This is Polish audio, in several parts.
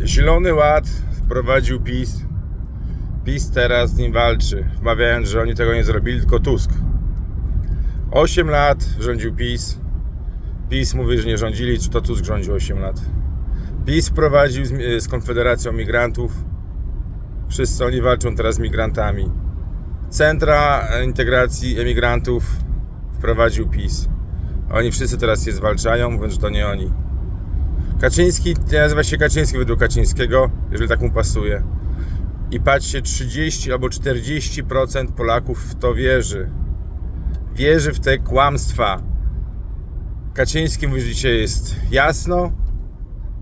Zielony Ład wprowadził PiS. PiS teraz z nim walczy, wmawiając, że oni tego nie zrobili, tylko Tusk. 8 lat rządził PiS. PiS mówi, że nie rządzili, czy to Tusk rządził 8 lat. PiS wprowadził z, z Konfederacją Migrantów. Wszyscy oni walczą teraz z migrantami. Centra integracji emigrantów wprowadził PiS. Oni wszyscy teraz je zwalczają, mówiąc, że to nie oni. Kaczyński nazywa się Kaczyński według Kaczyńskiego, jeżeli tak mu pasuje. I patrzcie, 30 albo 40% Polaków w to wierzy. Wierzy w te kłamstwa. Kaczyński mówi, że dzisiaj jest jasno,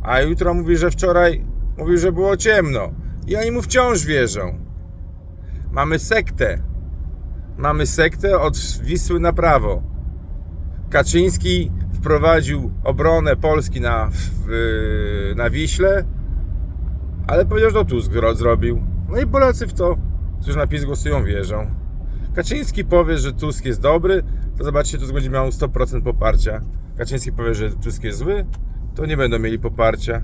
a jutro mówi, że wczoraj mówił, że było ciemno. I oni mu wciąż wierzą. Mamy sektę. Mamy sektę od Wisły na prawo. Kaczyński wprowadził obronę Polski na, w, na Wiśle, ale powiedział, że to Tusk zro- zrobił. No i Polacy w to, którzy na PiS głosują, wierzą. Kaczyński powie, że Tusk jest dobry, to zobaczcie, Tusk będzie miał 100% poparcia. Kaczyński powie, że Tusk jest zły, to nie będą mieli poparcia.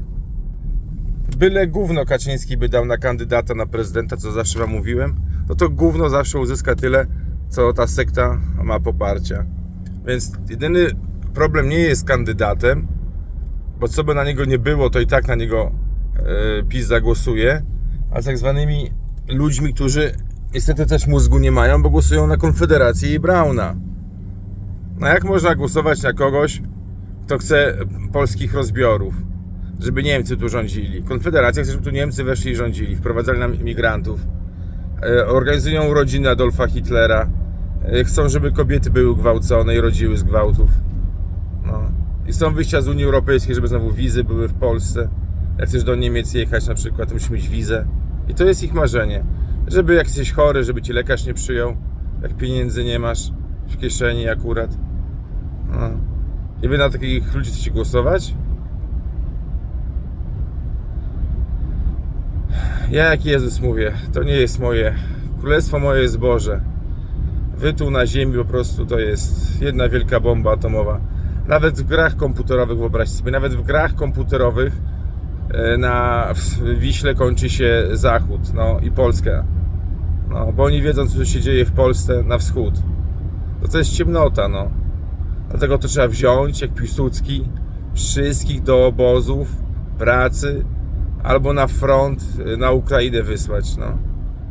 Byle gówno Kaczyński by dał na kandydata na prezydenta, co zawsze wam mówiłem, no to gówno zawsze uzyska tyle, co ta sekta ma poparcia. Więc jedyny problem nie jest kandydatem, bo co by na niego nie było, to i tak na niego e, PiS zagłosuje, a z tak zwanymi ludźmi, którzy niestety też mózgu nie mają, bo głosują na Konfederację i Brauna. No jak można głosować na kogoś, kto chce polskich rozbiorów? Żeby Niemcy tu rządzili. Konfederacja chce, żeby tu Niemcy weszli i rządzili, wprowadzali nam imigrantów. E, Organizują urodziny Adolfa Hitlera. E, Chcą, żeby kobiety były gwałcone i rodziły z gwałtów. No. I są wyjścia z Unii Europejskiej, żeby znowu wizy były w Polsce. Jak chcesz do Niemiec jechać na przykład, to musisz mieć wizę. I to jest ich marzenie. Żeby jak jesteś chory, żeby ci lekarz nie przyjął, jak pieniędzy nie masz w kieszeni akurat. No. I wy na takich ludzi chcecie głosować? Ja jak Jezus mówię, to nie jest moje. Królestwo moje jest Boże. Wy tu na ziemi po prostu to jest jedna wielka bomba atomowa. Nawet w grach komputerowych, wyobraźcie sobie, nawet w grach komputerowych e, na w Wiśle kończy się zachód, no i Polska. No, bo oni wiedzą, co się dzieje w Polsce na wschód. To to jest ciemnota, no. Dlatego to trzeba wziąć, jak Piłsudski, wszystkich do obozów pracy albo na front, y, na Ukrainę wysłać, no.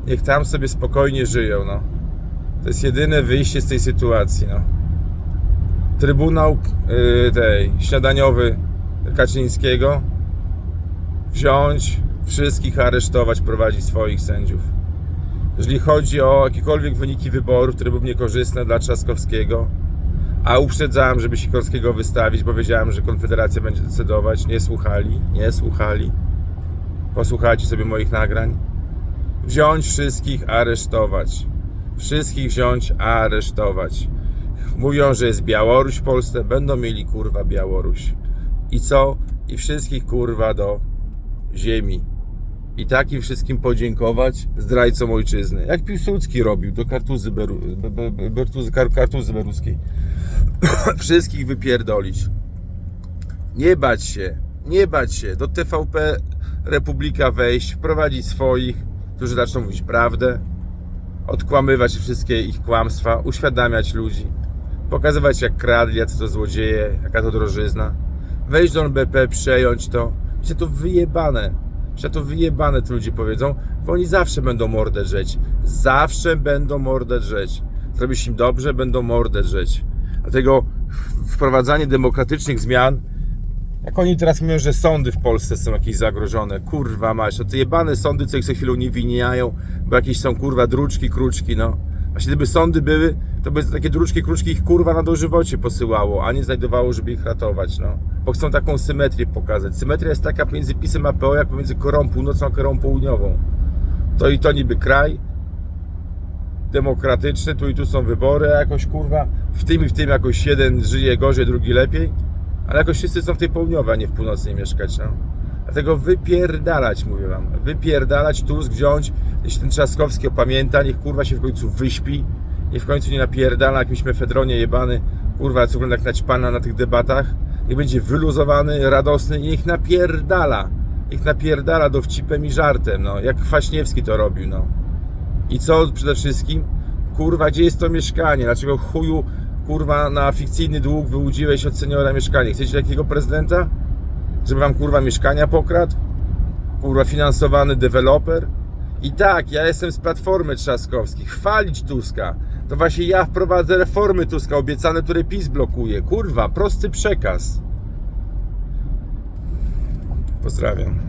Niech tam sobie spokojnie żyją, no. To jest jedyne wyjście z tej sytuacji, no. Trybunał yy, tej śniadaniowy Kaczyńskiego wziąć, wszystkich aresztować, prowadzić swoich sędziów. Jeżeli chodzi o jakiekolwiek wyniki wyborów, które były niekorzystne dla Trzaskowskiego, a uprzedzałem, żeby Sikorskiego wystawić, bo wiedziałem, że Konfederacja będzie decydować, nie słuchali, nie słuchali. Posłuchajcie sobie moich nagrań. Wziąć wszystkich, aresztować. Wszystkich wziąć, aresztować. Mówią, że jest Białoruś w Polsce, będą mieli kurwa Białoruś. I co? I wszystkich kurwa do ziemi. I takim wszystkim podziękować zdrajcom ojczyzny. Jak Piłsudski robił do kartuzy, beru, be, be, kar, kartuzy beruskiej. wszystkich wypierdolić. Nie bać się, nie bać się. Do TVP Republika wejść, wprowadzić swoich, którzy zaczną mówić prawdę, odkłamywać wszystkie ich kłamstwa, uświadamiać ludzi, pokazywać jak kradli, jacy to złodzieje, jaka to drożyzna. Wejść do NBP, przejąć to. Wiecie, to wyjebane. Wiecie, to wyjebane, to ludzie powiedzą, bo oni zawsze będą mordę drzeć. Zawsze będą mordę drzeć. Zrobisz im dobrze, będą mordę drzeć. Dlatego wprowadzanie demokratycznych zmian jak oni teraz mówią, że sądy w Polsce są jakieś zagrożone, kurwa mać, to te jebane sądy, co ich co chwilę uniewinniają, bo jakieś są kurwa druczki, kruczki, no. Właśnie gdyby sądy były, to by takie druczki, kruczki ich kurwa na dożywocie posyłało, a nie znajdowało, żeby ich ratować, no. Bo chcą taką symetrię pokazać. Symetria jest taka pomiędzy PiSem a PO, jak pomiędzy Koreą Północną a Koreą Południową. To i to niby kraj demokratyczny, tu i tu są wybory, a jakoś kurwa, w tym i w tym jakoś jeden żyje gorzej, drugi lepiej. Ale jakoś wszyscy są w tej południowej, a nie w północnej mieszkać, no. Dlatego wypierdalać, mówię wam. Wypierdalać, Tusk wziąć, jeśli ten Trzaskowski opamięta, niech kurwa się w końcu wyśpi, niech w końcu nie napierdala jakimś mefedronie jebany, kurwa, co wygląda jak naćpana na tych debatach, niech będzie wyluzowany, radosny i niech napierdala. ich napierdala dowcipem i żartem, no, jak Kwaśniewski to robił, no. I co przede wszystkim? Kurwa, gdzie jest to mieszkanie? Dlaczego chuju, kurwa, na fikcyjny dług wyłudziłeś od seniora mieszkanie? Chcecie takiego prezydenta? Żeby wam, kurwa, mieszkania pokradł? Kurwa, finansowany deweloper? I tak, ja jestem z Platformy Trzaskowskiej. Chwalić Tuska. To właśnie ja wprowadzę reformy Tuska obiecane, które PiS blokuje. Kurwa, prosty przekaz. Pozdrawiam.